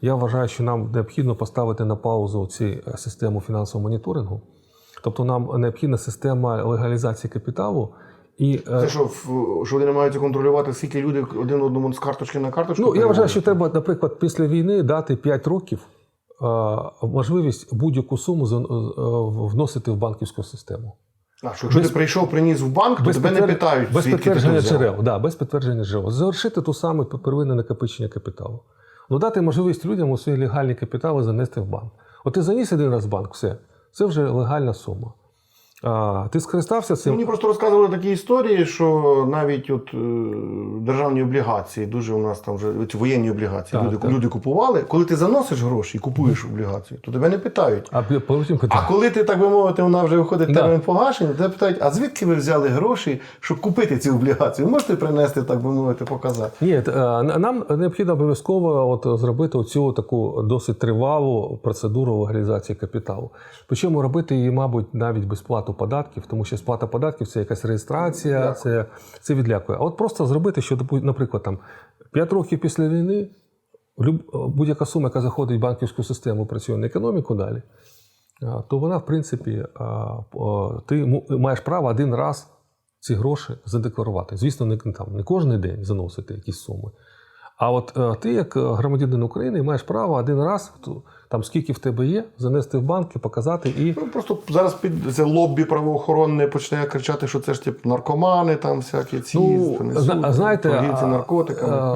я вважаю, що нам необхідно поставити на паузу ці е, систему фінансового моніторингу. Тобто нам необхідна система легалізації капіталу. І, е, Це що, що вони мають контролювати, скільки люди один одному з карточки на карточку? Ну, я вважаю, що треба, наприклад, після війни дати 5 років е, можливість будь-яку суму вносити в банківську систему. А, що якщо ти прийшов, приніс в банк, то тебе не питають, без звідки підтвердження джерел. Да, без підтвердження джерел. Завершити ту саме первинне накопичення капіталу. Ну, дати можливість людям у свої легальні капітали занести в банк. От ти заніс один раз в банк, все, це вже легальна сума. А, ти скористався цим. Мені просто розказували такі історії, що навіть от е, державні облігації, дуже у нас там вже воєнні облігації, Так, люди, так. люди купували. Коли ти заносиш гроші і купуєш облігацію, то тебе не питають. А потім А питання. коли ти, так би мовити, вона вже виходить Да. термін погашення, тебе питають, а звідки ви взяли гроші, щоб купити ці облігації? Ви Можете принести, так би мовити, показати? Ні, е, нам необхідно обов'язково от зробити цю таку досить тривалу процедуру легалізації капіталу. Причому робити її, мабуть, навіть без сплату податків, тому що сплата податків це якась реєстрація, це, це відлякує. А от просто зробити, що, наприклад, там 5 років після війни будь-яка сума, яка заходить в банківську систему, працює на економіку далі, то вона, в принципі, ти маєш право один раз ці гроші задекларувати. Звісно, не, там, не кожен день заносити якісь суми. А от е, ти, як е, громадянин України, маєш право один раз, там скільки в тебе є, занести в банк і показати. І Ну просто зараз під це лоббі правоохоронне почне кричати, що це ж тип наркомани, там всякі ці Ну, зна- знаєте, наркотиками. е,